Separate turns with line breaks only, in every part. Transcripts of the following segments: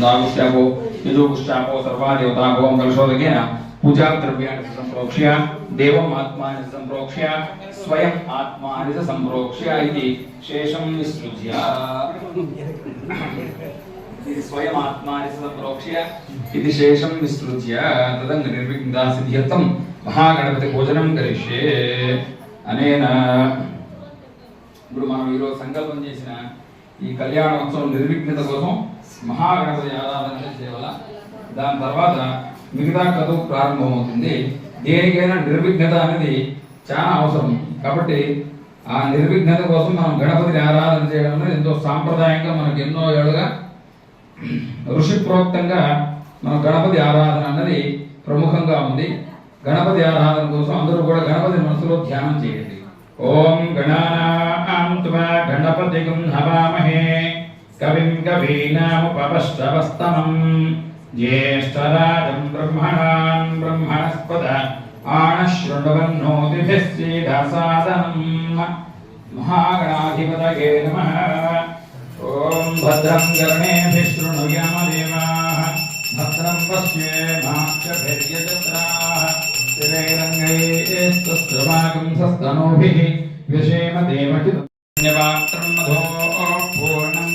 ಮುಂದಾಗುಷ್ಯಾಗೋ ಇದು ಪುಷ್ಯಾಗೋ ಸರ್ವಾದೇವತಾಗೋ ಕಲಶೋದಗೇನ ಪೂಜಾ ದ್ರವ್ಯಾಣಿ ಸಂಪ್ರೋಕ್ಷ್ಯ ದೇವಂ ಆತ್ಮಾನಿ ಸಂಪ್ರೋಕ್ಷ್ಯ ಸ್ವಯಂ ಆತ್ಮಾನಿ ಸಂಪ್ರೋಕ್ಷ್ಯ ఇది శేషం విసృజ్య ఇది స్వయం ఆత్మాని సంప్రోక్ష్య ఇది శేషం విసృజ్య తదంగ నిర్విఘ్న సిద్ధ్యర్థం మహాగణపతి భోజనం కరిష్యే అనేన ఇప్పుడు మనం ఈరోజు సంకల్పం చేసిన ఈ కళ్యాణోత్సవం నిర్విఘ్నత కోసం మహాగణపతి ఆరాధన చేయాల దాని తర్వాత మిగతా కథ ప్రారంభమవుతుంది. దేనికైనా నిర్విఘ్నత అనేది చాలా అవసరం. కాబట్టి ఆ నిర్విఘ్నత కోసం మనం గణపతిని ఆరాధన చేయడం అనేది ఎంతో సాంప్రదాయంగా మనకు ఎన్నో ఏళ్ళుగా ఋషి ప్రోక్తంగా మన గణపతి ఆరాధన అన్నది ప్రముఖంగా ఉంది. గణపతి ఆరాధన కోసం అందరూ కూడా గణపతి మనసులో ధ్యానం చేయండి. ఓం గణానాం త్వా గణపతిగం హవామహే కవిం కవీనాముపవష్టవస్తమం జ్యేష్ఠరాజం బ్రహ్మణాన్ బ్రహ్మణస్పద ఆనశృణవన్నోతిభిः सीधासादनम् महागणाधिपतये नमः ॐ भद्रं कर्णेभिः शृणुयामदेवाः भद्रं पश्येमाक्षभिर्यजत्राः स्थिरैरङ्गैस्तस्त्रवाकं सस्तनूभिः व्यशेम देवचितन्यपात्रं मधो पूर्णं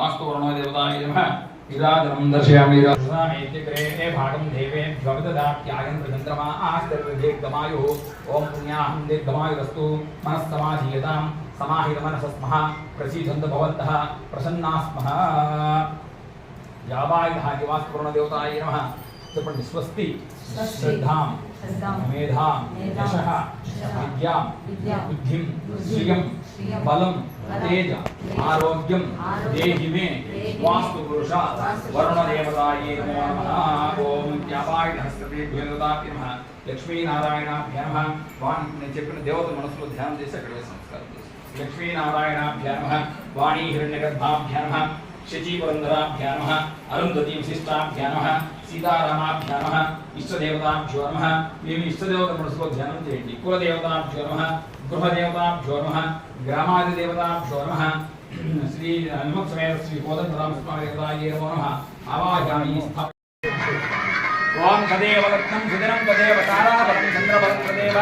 वास्तु वर्णो देवताय नमः। नीराजनं दर्शयामि। नीराजनामेत्यग्रे भागं देवे भगददात्यायन् चन्द्रमा आस्तिर्देग्दमायुः ॐ पुण्याहं देग्दमायुरस्तु मनस्समाधीयतां समाहितमनसस्मः। प्रसीदन्त भवन्तः प्रसन्नास्मः यावायुधादिवास्तुवर्णदेवताय नमः। स्वस्ति श्रद्धां।
స్వస్తి.
శ్రద్ధాం
శ్రద్ధాం.
మేధాం
మేధాం.
యశః
యశః.
విద్యాం
విద్యాం.
బుద్ధిం
బుద్ధిం.
శ్రియం
శ్రియం.
బలం
బలం.
తేజ
తేజ.
ఆరోగ్యం
ఆరోగ్యం.
దేహి మే
దేహి మే.
వాస్తు పురుష
వాస్తు
వరుణ
పురుష.
దేవతాయే నమో నమః ఓం త్యాపాయ హస్తేభ్యో దేవతాభ్య నమః లక్ష్మీనారాయణాభ్య నమః వాణి నేను చెప్పిన దేవత మనసులో ధ్యానం చేసి అక్కడ వేసి నమస్కారం చేసి లక్ష్మీనారాయణాభ్య నమః వాణీ హిరణ్యగర్భాభ్య నమః శచీపురంధరాభ్య నమః అరుంధతీ విశిష్టాభ్య నమః సీతారామాభ్య నమః. ఇష్టదేవతాభ్యో నమ. మేము ఇష్టదేవత మనసులో ధ్యానం చేయండి. కులదేవతాభ్యో నమ. గృహదేవతాభ్యో నమః. గ్రామాదిదేవతాభ్యో నమ. శ్రీ హనుమత్సమేత శ్రీ కోదండరామ స్వామి దేవతాయే నమో. నమః ఆవాహయామి ఓం తదేవ రత్నం సుదినం తదేవ తారాబలం చంద్రబలం తదేవ.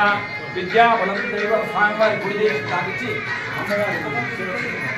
విద్యాబలం తదేవ స్వామివారి గుడి స్థాపించి. అమ్మవారి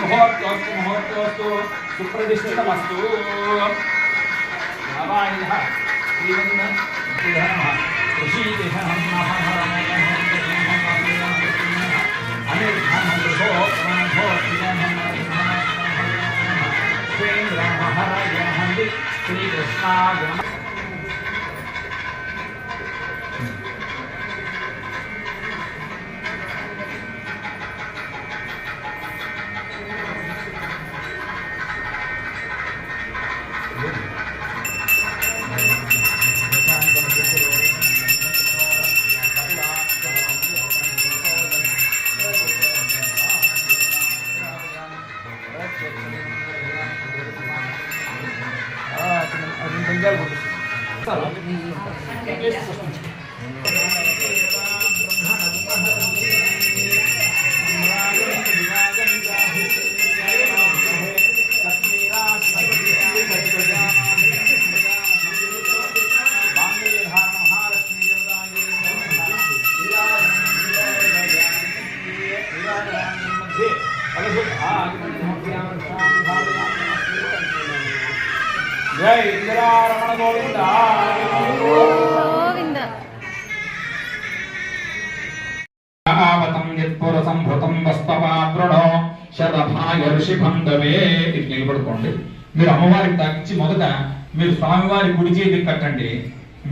ముహూర్తోస్తు
ముహూర్తోస్తు సుప్రతిష్ఠితమస్తు నారాయణ శ్రీకృష్ణ శతభాయ ఇది నిలబడుకోండి. మీరు అమ్మవారికి తగ్గించి మొదట మీరు స్వామివారి కుడి చేతికి కట్టండి.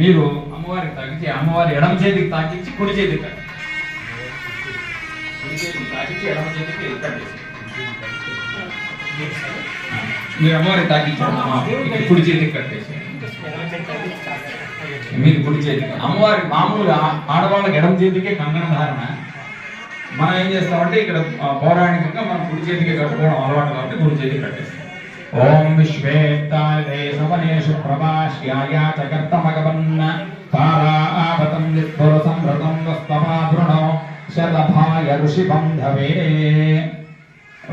మీరు అమ్మవారికి తగ్గించి అమ్మవారి ఎడమ చేతికి తాకించి కుడి చేతికి కట్టండి. కుడి చేతికి తాకించి ఎడమ చేతికి కట్టేసి మీరు అమ్మవారికి తాకించండి కుడి చేతికి కట్టేసి. మీరు కుడి చేతికి. అమ్మవారి మామూలుగా ఆడవాళ్ళకి ఎడమ చేతికే కంగణ ధారణ మనం ఏం చేస్తామంటే ఇక్కడ పౌరాణికంగా మనం కుడి చేతికి కట్టుకోవడం అలవాటు కాబట్టి కుడి చేతికి కట్టేస్తాం. ఓం విశ్వేత్తాయ సవనేషు ప్రభాష్యాయ చకర్తమగవన్న తారాపతం విత్పుర సంభృతం వస్తవాధృణో శతభాయ ఋషి బంధవే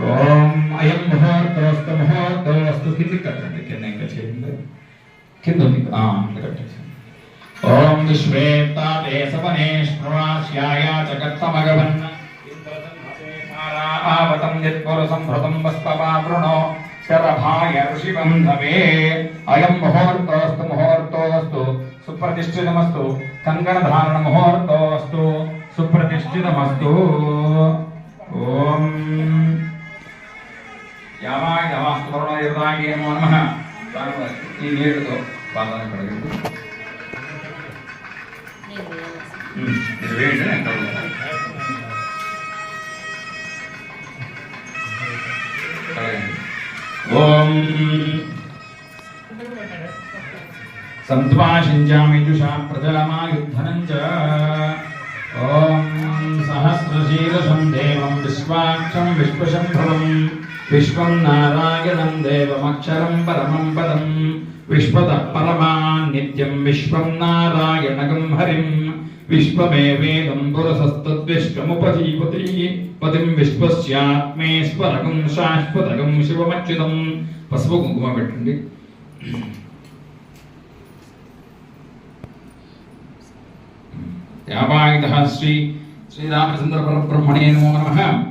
ఓం అయం ముహూర్తోస్తు ముహూర్తోస్తు కింద కట్టండి కింద ఇంకా చేయండి. కింద ఉంది కట్టేసి ఓం సంభృతం వస్తవావృణో శరభాయ ఋషిబంధవే అయం ముహూర్తోస్తు ముహూర్తోస్తు సుప్రతిష్ఠితమస్తు కంకణధారణ ముహూర్తోస్తు సుప్రతిష్ఠితమస్తు ఓం యామాయ నమాస్తు వరుణోదయదాయ నమో నమః ఈ నీళ్ళతో పాదాలను కడగండి వేయండి నేను ఓం. సంద్వాషించామిజుషా ప్రజలమాయుద్ధనం చ ఓం సహస్రశీర్షం దేవం విశ్వాక్షం విశ్వశంభవం. విశ్వం నారాయణం దేవమక్షరం పరమం పదం. విశ్వత పరమాన్ నిత్యం విశ్వం నారాయణగం హరిం. విశ్వమేవేదం పురసస్తద్విశ్వముపజీవతి పతిం విశ్వస్యాత్మేశ్వరగం శాశ్వతగం శివమచ్యుతం పసుపు కుంకుమ పెట్టండి. యావాయుధ శ్రీ శ్రీరామచంద్ర పరబ్రహ్మణే నమో నమ.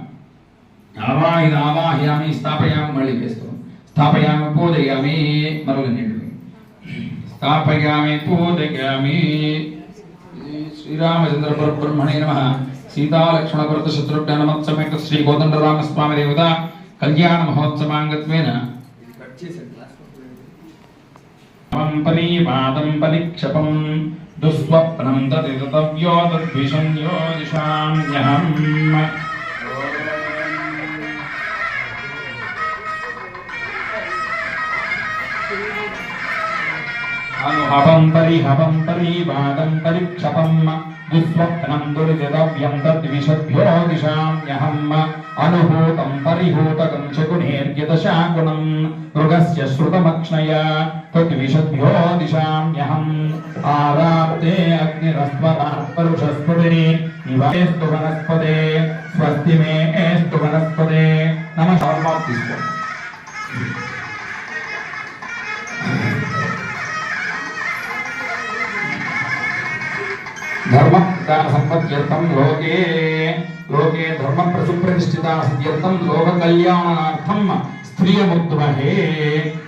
ఆవాహిత ఆవాహయామి స్థాపయామి మళ్ళీ వేస్తాం. స్థాపయామి పూజయామి మరొక నీళ్ళు. స్థాపయామి పూజయామి. శ్రీరామచంద్ర పరబ్రహ్మణే నమ. సీతాలక్ష్మణ భరత శత్రుఘ్న నమత్సమేత శ్రీ కోదండరామస్వామి దేవత కళ్యాణ మహోత్సవాంగత్వేన పరీపాదం పరిక్షపం దుస్వప్నం తదితవ్యో తద్విషం యోజిషామ్యహం. హవం పరి హవం పరి వాదం పరిక్షపం దుస్వప్నం దురితవ్యం తద్విషభ్యో దిశామ్యహం అనుభూతం పరిహూతకం శకునేర్యదశాగుణం మృగస్య శ్రుతమక్ష్ణయ తద్విషభ్యో దిశామ్యహం ఆరాప్తే అగ్నిరస్వరాत् పరుషస్పదే నివేస్తు వనస్పదే స్వస్తి మే ఏస్తు వనస్పదే నమ తీసుకో ధర్మ సంపత్యర్థం లోకే లోకే ధర్మ ప్రసుప్రతిష్ఠితా సత్యర్థం లోక కళ్యాణార్థం స్త్రియముద్మహే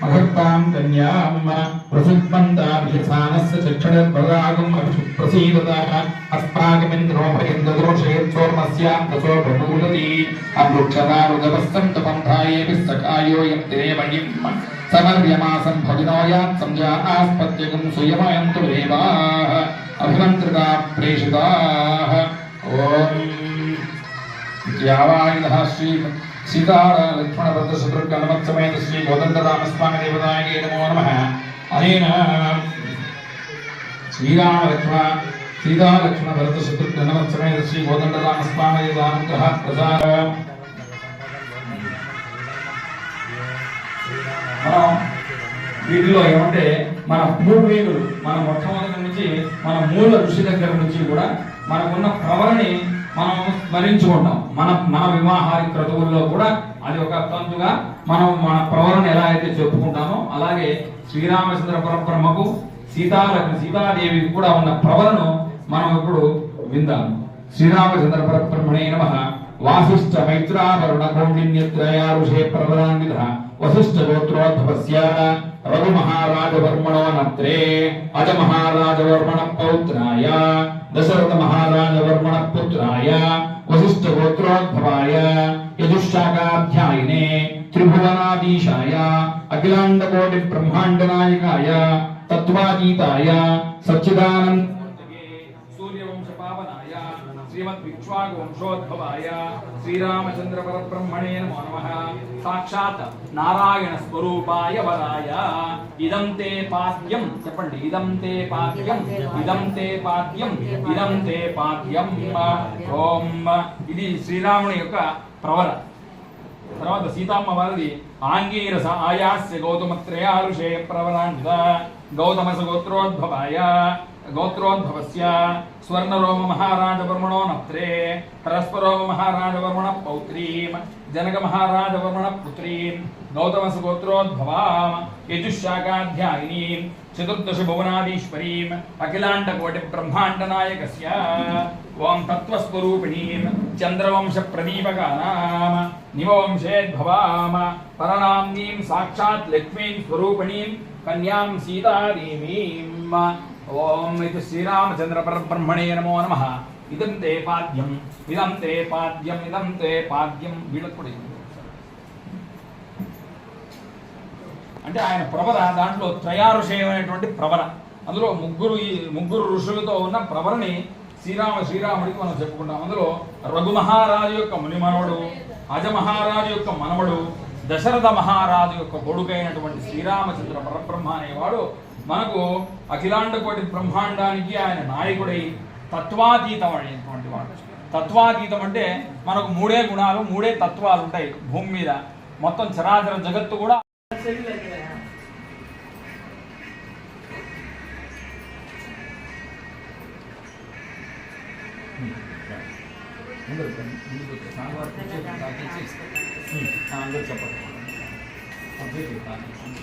మహత్తాం కన్యాం ప్రసుత్మంతాభిసానస్య చక్షణర్భగాగం ప్రసీదత అస్మాకమింద్రో భయందోషయత్సోమస్యాం తసో బహూదతి అమృక్షదారుగవస్తం తపంధాయేపి సకాయోయం తిరేమయం సమర్యమాసం భగినోయాత్ సంజానాస్పత్యగం సుయమయంతు దేవాః అభిమంత్రితా ప్రేషితాః ఓం ద్యావాయుధः శ్రీ సీతారా లక్ష్మణ భద్ర శత్రుఘ్న హనుమత్సమేత శ్రీ కోదండరామస్వామి దేవతాయ నమో నమ అనేన శ్రీరామ లక్ష్మణ సీతా లక్ష్మణ భరత శత్రుఘ్న హనుమత్సమేత శ్రీ కోదండరామస్వామి దేవానుగ్రహ ప్రసాద మనం వీటిలో ఏమంటే మన పూర్వీకులు మన మొట్టమొదటి నుంచి మన మూల ఋషి దగ్గర నుంచి కూడా మనకున్న ప్రవరని మనం స్మరించుకుంటాం. మన మన వివాహాది క్రతువుల్లో కూడా అది ఒక తంతుగా మనం మన ప్రవరణ ఎలా అయితే చెప్పుకుంటామో అలాగే శ్రీరామచంద్ర పరబ్రహ్మకు సీతాలక్ష్మి సీతాదేవికి కూడా ఉన్న ప్రవరను మనం ఇప్పుడు విందాం. శ్రీరామచంద్ర పరబ్రహ్మణే నమ. వాసిష్ట మైత్రావరుణ కౌండిన్యత్రయా ఋషే ప్రవరాన్విత వశిష్ఠ గోత్రోద్భవస్య రఘు మహారాజవర్మణో నత్రే అజ మహారాజవర్మణ పౌత్రాయ దశరథ మహారాజవర్మణ పుత్రాయ వశిష్ఠ గోత్రోద్భవాయ శ్రీమద్ విక్ష్వాకు వంశోద్భవాయ శ్రీరామచంద్ర పరబ్రహ్మణే నమో నమః. సాక్షాత్ నారాయణ స్వరూపాయ వరాయ. ఇదం తే పాద్యం. చెప్పండి. ఇదం తే పాద్యం. ఇదం తే పాద్యం. ఇదం తే పాద్యం. ఓం. ఇది శ్రీరాముని యొక్క ప్రవర. తర్వాత సీతమ్మ వారిది ఆంగీరస ఆయాస్య గౌతమత్రయారుషే ప్రవరాన్విత. గౌతమ గోత్రోద్భవాయ. గోత్రోద్భవస్య. స్వర్ణరోమ మహారాజవర్మణో నప్త్రే పరస్పరోమ మహారాజవర్మణ పౌత్రీం జనక మహారాజవర్మణ పుత్రీం గౌతమస గోత్రోద్భవాం యజుశాఖాధ్యాయినీం చతుర్దశ భువనాదీశ్వరీం అఖిలాండకోటి బ్రహ్మాండ నాయకస్య ఓం తత్వస్వరూపిణీం చంద్రవంశ ప్రదీపకానామ నివవంశేద్భవామ పరనామ్నీం సాక్షాత్ లక్ష్మీం స్వరూపిణీం కన్యాం సీతాదేవీం. ఓం ఇది శ్రీరామచంద్ర పరబ్రహ్మణే నమో నమః. ఇదం తే పాద్యం ఇదం తే పాద్యం ఇదం తే పాద్యం. వీళ్ళకు కూడా అంటే ఆయన ప్రవర దాంట్లో త్రయారుషయమైనటువంటి ప్రవర అందులో ముగ్గురు ఈ ముగ్గురు ఋషులతో ఉన్న ప్రవరని శ్రీరామ శ్రీరాముడికి మనం చెప్పుకుంటాం. అందులో రఘు మహారాజు యొక్క మునిమనవడు అజ మహారాజు యొక్క మనవడు దశరథ మహారాజు యొక్క కొడుకైనటువంటి శ్రీరామచంద్ర పరబ్రహ్మ అనేవాడు మనకు అఖిలాండ కోటి బ్రహ్మాండానికి ఆయన నాయకుడై తత్వాతీతం అయినటువంటి వాడు తత్వాతీతం అంటే మనకు మూడే గుణాలు మూడే తత్వాలు ఉంటాయి భూమి మీద మొత్తం చరాచర జగత్తు కూడా చెప్పండి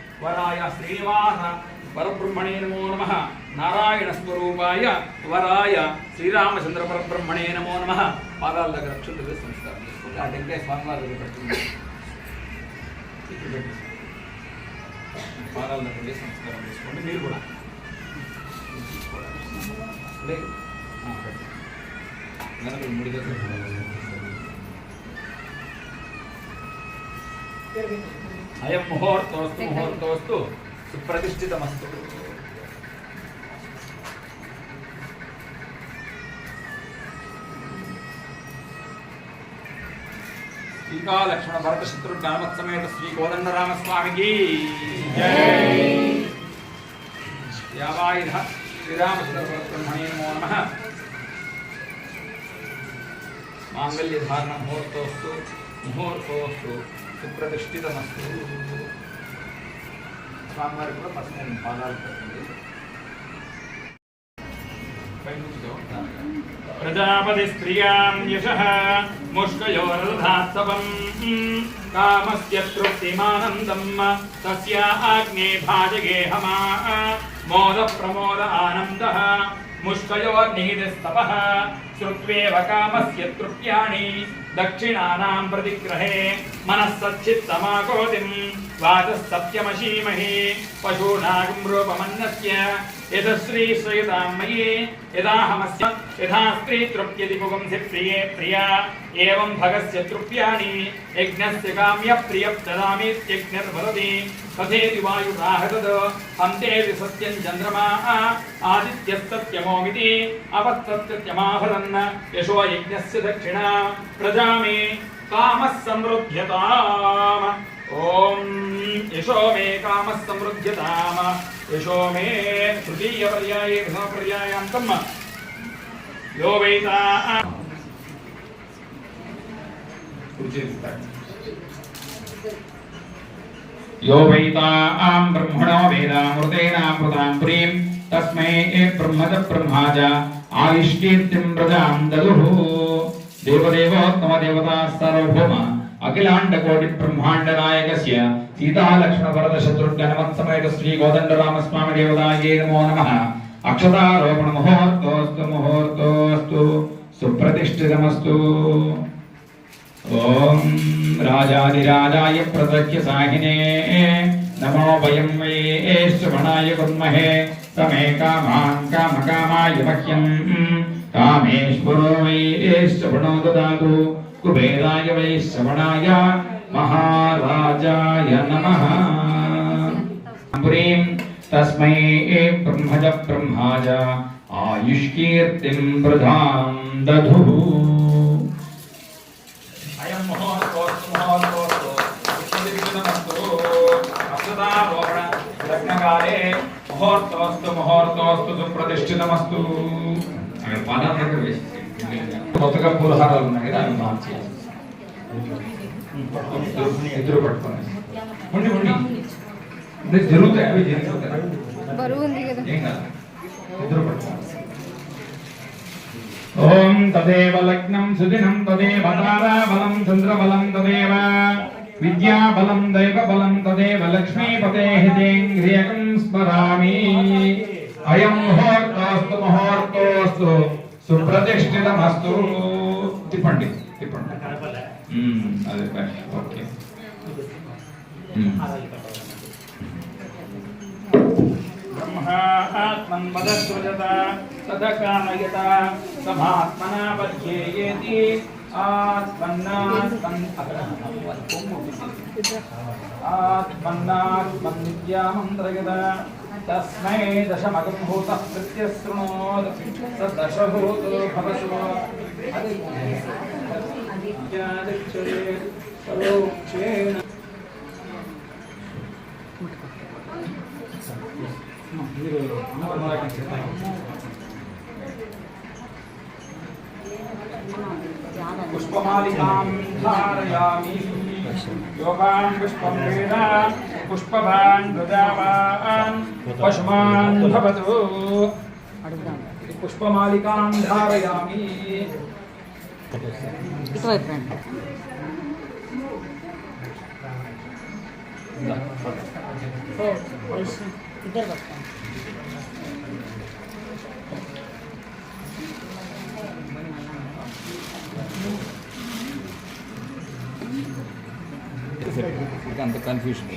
వరాయ శ్రీనివాస పరబ్రహ్మణే నమో నమ. నారాయణ స్వరూపాయ వరాయ శ్రీరామచంద్ర పరబ్రహ్మణే నమో నమ. పాదాల దగ్గర అక్షులు వేసి నమస్కారం ఆ టెంకాయ స్వామి వారి దగ్గర పాదాల దగ్గర వేసి చేసుకోండి. మీరు కూడా. ముడి దగ్గర అయం ముహూర్తోస్తు ముహూర్తోస్తు సుప్రతిష్ఠితమస్తు. సీతా లక్ష్మణ భరత శత్రు హనుమత్ శ్రీ కోదండరామ స్వామికి జై యావాయుధ శ్రీరామచంద్ర నమో. నమ మాంగళ్యధారణ ముహూర్తోస్తు ముహూర్తోస్తు సుప్రతిష్ఠితమస్తు. స్వామివారికి కూడా పసుపు పాదాలు పెట్టండి ప్రజాపతి స్త్రియాం యశః ముష్కయోరధాత్సవం కామస్య తృప్తిమానందం తస్యా ఆగ్నే భాజగేహమా మోద ప్రమోద ఆనందః. मुष्कयोर्निहितस्तपः श्रुत्वेव कामस्य तृप्याणि। दक्षिणानां प्रतिग्रहे मनः सच्चित्तमाकोतिम् वाचः सत्यमशीमहि। पशूनागं यतश्री श्रीतामयी यदाहमस्य यथा तृप्यति पुगंसि प्रिये, प्रिया, एवं भगस्य तृप्याणि, यज्ञस्य हन्तेति सत्यं चन्द्रमा, आदित्यस्तत्यमोमिति यशो यज्ञस्य दक्षिणा। प्रजामे कामः ॐ यशो मे कामः समृद्ध्यताम यशो मे तृतीयपर्याये प्रथमपर्यायान्तं यो वैता यो वैतां ब्रह्मणो वेदामृतेनामृतां प्रीं तस्मै ये ब्रह्मज ब्रह्मा च आयुष्कीर्तिं प्रजां ददुः అఖిలాండకోటి బ్రహ్మాండ నాయకస్య సీతాలక్ష్మణవరద శత్రుఘ్నవత్సమేత శ్రీ కోదండరామస్వామి దేవదాయే నమో నమ అక్షతారోపణ ముహూర్తోస్తు ముహూర్తోస్తు సుప్రతిష్ఠితమస్తు ఓం రాజాదిరాజాయ ప్రదక్య సాహినే నమో వయం వే శ్రవణాయ కుర్మహే తమే కామాన్ కామకామాయ మహ్యం కామేశ్వరో వై శ్రవణో దదాతు कुबेराय वै श्रवणाय महाराजाय नमः। पुरीं तस्मै ब्रह्मज ब्रह्माज आयुष्कीर्तिं प्रधां दधुः अयं मुहूर्तोऽस्तु मुहूर्तोऽस्तु पुष्पदिग्गजमस्तु కొత్తగా పులిహారాలు ఉన్నాయి కదా అవి మార్చి ఇద్దరు పట్టుకోండి ఉండి ఉండి. అంటే జరుగుతాయి అవి జరుగుతాయి. ఏం కాదు. ఇద్దరు ఓం తదేవ లగ్నం సుదినం తదేవ తారాబలం చంద్రబలం తదేవ విద్యాబలం దైవబలం తదేవ లక్ష్మీపతే హృదయం స్మరామి. అయం ముహూర్తాస్తు ముహూర్తోస్తు. సుప్రతిష్ఠితమస్తు తిప్పండి తిప్పండి మ్మ్, అదే బెస్ట్ ఓకే మ్మ్.
ब्रह्मात्मन् वदसृजत तदकामयत समात्मना बध्येयेति आत्मन्नात्मन् आत्मन्नात्मन्नित्यामन्त्रयत तस्मै दशमगं भूतः प्रत्यशृणोत् स दशभूतो भवसु अदिच्छते परोक्षेण पुष्पमालिकां धारयामि योगान् पुष्पं वेद पुष्पवान् प्रजावान्
పశుమాన్ భవతు పుష్పమాలికాం ధారయామి
అంత కన్ఫ్యూషన్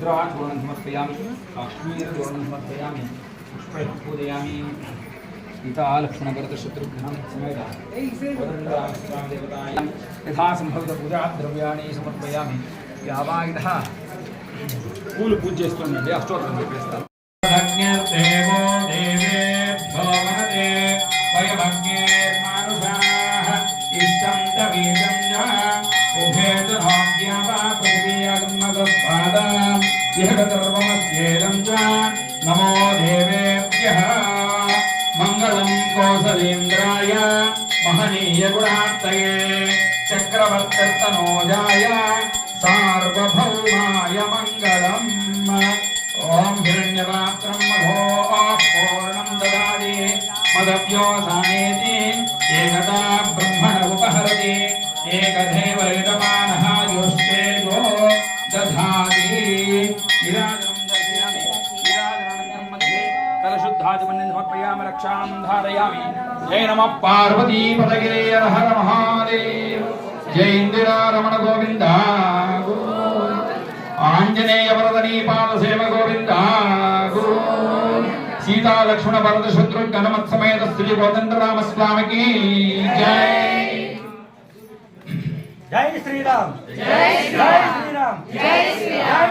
द्रवाद्रोणं समर्पयामि काश्मीरद्रोणं समर्पयामि पुष्पैः पूजयामि सीता पूजा द्रव्याण यथा सम्भवतपूजाद्रव्याणि समर्पयामि यावायुधः पूलपूज्यस्त्वं अष्टोत्रं तनोजाय सार्वभौमाय मंगल ओं हिरण्यपात्रम् मघोः पूर्णम् ददाति। मदव्योसानेति ब्रह्मण उपहरते। एक युष्टे योश्चेजो दधा विराजम् रक्षां धारयामि। जय नमः हर महादेव। జయ ఇందిరా రమణ గోవింద. ఆంజనేయ వరదనీ పాద సేవ గోవింద. సీతా లక్ష్మణ భరత శత్రు గణమత్ సమేత శ్రీ కోదండరామ స్వామికి జై.
జై శ్రీరామ్. జై శ్రీరామ్. జై శ్రీరామ్.